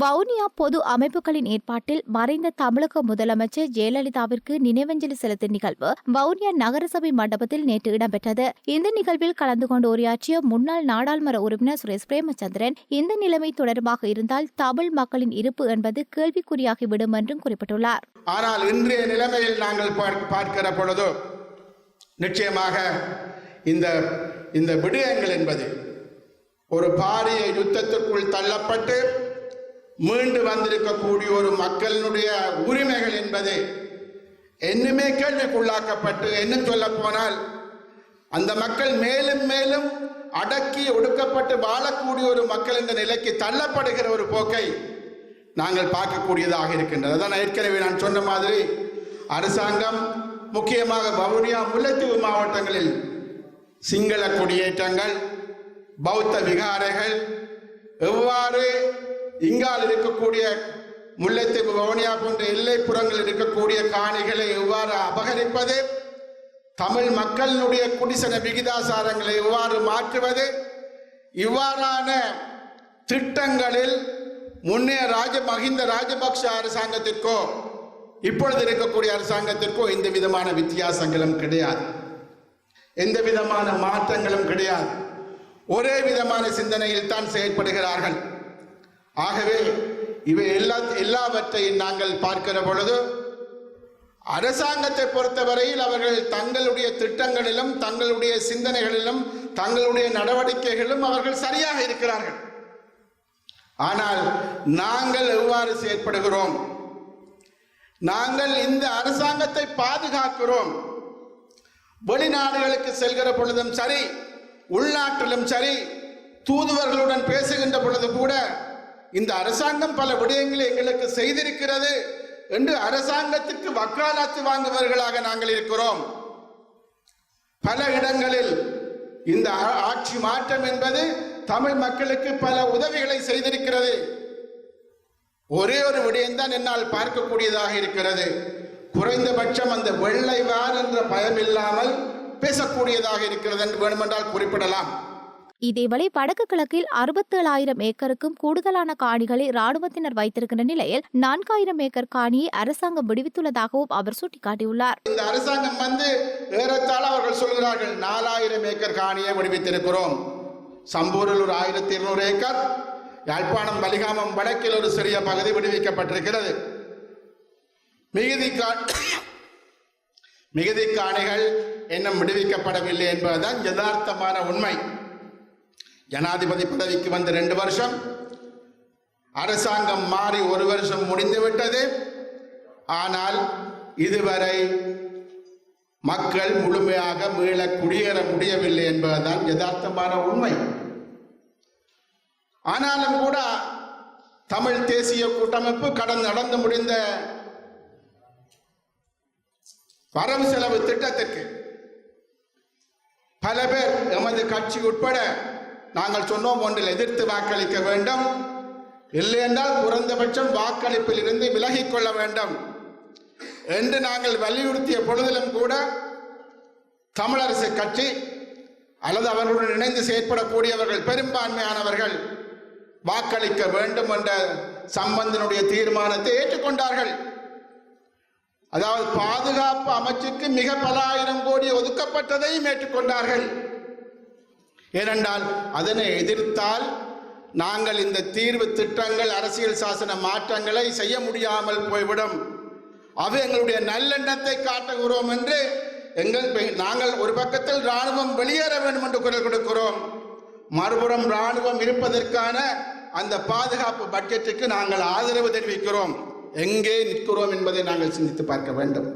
வவுனியா பொது அமைப்புகளின் ஏற்பாட்டில் மறைந்த தமிழக முதலமைச்சர் ஜெயலலிதாவிற்கு நினைவஞ்சலி செலுத்தும் நிகழ்வு வவுனியா நகரசபை மண்டபத்தில் நேற்று இடம்பெற்றது. இந்த நிகழ்வில் கலந்து கொண்டு உரையாற்றிய முன்னாள் நாடாளுமன்ற உறுப்பினர் சுரேஷ் பிரேமச்சந்திரன் இந்த நிலைமை தொடர்பாக இருந்தால் தமிழ் மக்களின் இருப்பு என்பது கேள்விக்குறியாகிவிடும் என்றும் குறிப்பிட்டுள்ளார். ஆனால் இன்றைய நிலைமையில் நாங்கள் பார்க்கிற பொழுது நிச்சயமாக இந்த இந்த விடயங்கள் என்பது ஒரு பாரிய யுத்தத்திற்குள் தள்ளப்பட்டு மீண்டு வந்திருக்கக்கூடிய ஒரு மக்களினுடைய உரிமைகள் என்பது என்னுமே கேள்விக்குள்ளாக்கப்பட்டு என்ன சொல்ல போனால் அந்த மக்கள் மேலும் மேலும் அடக்கி ஒடுக்கப்பட்டு வாழக்கூடிய ஒரு மக்கள் இந்த நிலைக்கு தள்ளப்படுகிற ஒரு போக்கை நாங்கள் பார்க்கக்கூடியதாக இருக்கின்றது. அதான் ஏற்கனவே நான் சொன்ன மாதிரி அரசாங்கம் முக்கியமாக வவுனியா முல்லைத்தீவு மாவட்டங்களில் சிங்கள குடியேற்றங்கள் பௌத்த விகாரைகள் எவ்வாறு இங்கால் இருக்கக்கூடிய முல்லைத்தீவு வவுனியா போன்ற எல்லைப்புறங்களில் இருக்கக்கூடிய காணிகளை எவ்வாறு அபகரிப்பது? தமிழ் மக்களினுடைய குடிசன விகிதாசாரங்களை எவ்வாறு மாற்றுவது? இவ்வாறான திட்டங்களில் முன்னே ராஜ மஹிந்த ராஜபக்ஷ அரசாங்கத்திற்கோ இப்பொழுது இருக்கக்கூடிய அரசாங்கத்திற்கோ எந்த விதமான வித்தியாசங்களும் கிடையாது. எந்த விதமான மாற்றங்களும் கிடையாது. ஒரே விதமான சிந்தனையில் தான் செயல்படுகிறார்கள் ஆகவே இவை எல்லா எல்லாவற்றையும் நாங்கள் பார்க்கிற பொழுது அரசாங்கத்தை பொறுத்தவரையில் அவர்கள் தங்களுடைய திட்டங்களிலும் தங்களுடைய சிந்தனைகளிலும் தங்களுடைய நடவடிக்கைகளிலும் அவர்கள் சரியாக இருக்கிறார்கள். ஆனால் நாங்கள் எவ்வாறு செயற்படுகிறோம்? நாங்கள் இந்த அரசாங்கத்தை பாதுகாக்கிறோம். வெளிநாடுகளுக்கு செல்கிற பொழுதும் சரி உள்நாட்டிலும் சரி தூதுவர்களுடன் பேசுகின்ற பொழுது கூட இந்த அரசாங்கம் பல விடயங்களை எங்களுக்கு செய்திருக்கிறது என்று அரசாங்கத்துக்கு வக்காலத்து வாங்குபவர்களாக நாங்கள் இருக்கிறோம். பல இடங்களில் இந்த ஆட்சி மாற்றம் என்பது தமிழ் மக்களுக்கு பல உதவிகளை செய்திருக்கிறது. ஒரே ஒரு விடயம்தான் என்னால் பார்க்கக்கூடியதாக இருக்கிறது. குறைந்தபட்சம் அந்த வெள்ளை வார் என்ற பயம் இல்லாமல் பேசக்கூடியதாக இருக்கிறது என்று வேண்டுமென்றால் குறிப்பிடலாம். இதேவேளை வடக்கு கிழக்கில் அறுபத்தேழாயிரம் ஏக்கருக்கும் கூடுதலான காணிகளை ராணுவத்தினர் வைத்திருக்கின்ற நிலையில் நான்காயிரம் ஏக்கர் காணியை அரசாங்கம் விடுவித்துள்ளதாகவும் அவர் சுட்டிக்காட்டியுள்ளார். இந்த அரசாங்கம் வந்து ஏறத்தாழ அவர்கள் சொல்கிறார்கள் நாலாயிரம் ஏக்கர் காணியை விடுவித்திருக்கிறோம். சம்பூரில் ஒரு ஆயிரத்தி இருநூறு ஏக்கர் யாழ்ப்பாணம் வலிகாமம் வடக்கில் ஒரு சிறிய பகுதி விடுவிக்கப்பட்டிருக்கிறது. மிகுதி மிகுதி காணிகள் இன்னும் விடுவிக்கப்படவில்லை என்பதுதான் யதார்த்தமான உண்மை. ஜனாதிபதி பதவிக்கு வந்து ரெண்டு வருஷம் அரசாங்கம் மாறி ஒரு வருஷம் முடிந்து விட்டது. ஆனால் இதுவரை மக்கள் முழுமையாக மீள குடியேற முடியவில்லை என்பதுதான் யதார்த்தமான உண்மை. ஆனாலும் கூட தமிழ் தேசிய கூட்டமைப்பு கடன் நடந்து முடிந்த வரவு செலவு திட்டத்திற்கு பல பேர் எமது கட்சி உட்பட நாங்கள் சொன்னோம் ஒன்றில் எதிர்த்து வாக்களிக்க வேண்டும். இல்லை என்றால் குறைந்தபட்சம் வாக்களிப்பில் இருந்து விலகிக் கொள்ள வேண்டும். என்று நாங்கள் வலியுறுத்திய பொழுதிலும் கூட தமிழரசு கட்சி அல்லது அவர்களுடன் இணைந்து செயற்படக்கூடியவர்கள் பெரும்பான்மையானவர்கள் வாக்களிக்க வேண்டும் என்ற சம்பந்தனுடைய தீர்மானத்தை ஏற்றுக்கொண்டார்கள். அதாவது பாதுகாப்பு அமைச்சுக்கு மிக பல ஆயிரம் கோடி ஒதுக்கப்பட்டதையும் ஏற்றுக்கொண்டார்கள். ஏனென்றால் அதனை எதிர்த்தால் நாங்கள் இந்த தீர்வு திட்டங்கள் அரசியல் சாசன மாற்றங்களை செய்ய முடியாமல் போய்விடும். அவை எங்களுடைய நல்லெண்ணத்தை காட்டுகிறோம் என்று எங்கள் பெ- நாங்கள் ஒரு பக்கத்தில் ராணுவம் வெளியேற வேண்டும் என்று குரல் கொடுக்கிறோம். மறுபுறம் ராணுவம் இருப்பதற்கான அந்த பாதுகாப்பு பட்ஜெட்டுக்கு நாங்கள் ஆதரவு தெரிவிக்கிறோம். எங்கே நிற்கிறோம் என்பதை நாங்கள் சிந்தித்து பார்க்க வேண்டும்.